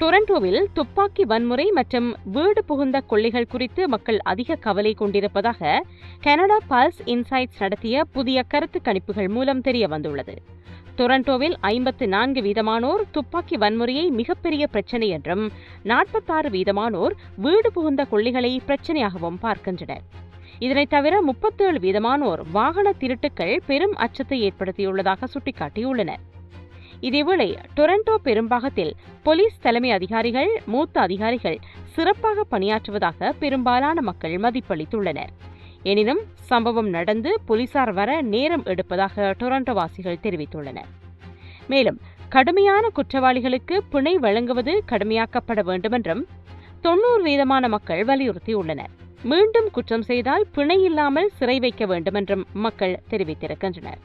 டொரண்டோவில் துப்பாக்கி வன்முறை மற்றும் வீடு புகுந்த கொள்ளைகள் குறித்து மக்கள் அதிக கவலை கொண்டிருப்பதாக கனடா பல்ஸ் இன்சைட்ஸ் நடத்திய புதிய கருத்து கணிப்புகள் மூலம் தெரிய வந்துள்ளது. டொரண்டோவில் ஐம்பத்து நான்கு வீதமானோர் துப்பாக்கி வன்முறையை மிகப்பெரிய பிரச்சினை என்றும் நாற்பத்தாறு வீதமானோர் வீடு புகுந்த கொள்ளைகளை பிரச்சனையாகவும் பார்க்கின்றனர். இதனைத் தவிர முப்பத்தேழு வீதமானோர் வாகன திருட்டுக்கள் பெரும் அச்சத்தை ஏற்படுத்தியுள்ளதாக சுட்டிக்காட்டியுள்ளனர். இதேவேளை டொரண்டோ பெரும்பாகத்தில் போலீஸ் தலைமை அதிகாரிகள் மூத்த அதிகாரிகள் சிறப்பாக பணியாற்றுவதாக பெரும்பாலான மக்கள் மதிப்பளித்துள்ளனர். எனினும் சம்பவம் நடந்து போலீசார் வர நேரம் எடுப்பதாக டொரண்டோ வாசிகள் தெரிவித்துள்ளனர். மேலும் கடுமையான குற்றவாளிகளுக்கு பிணை வழங்குவது கடுமையாக்கப்பட வேண்டுமென்றும் தொன்னூறு வீதமான மக்கள் வலியுறுத்தியுள்ளனர். மீண்டும் குற்றம் செய்தால் பிணை இல்லாமல் சிறை வைக்க வேண்டுமென்றும் மக்கள் தெரிவித்திருக்கின்றனர்.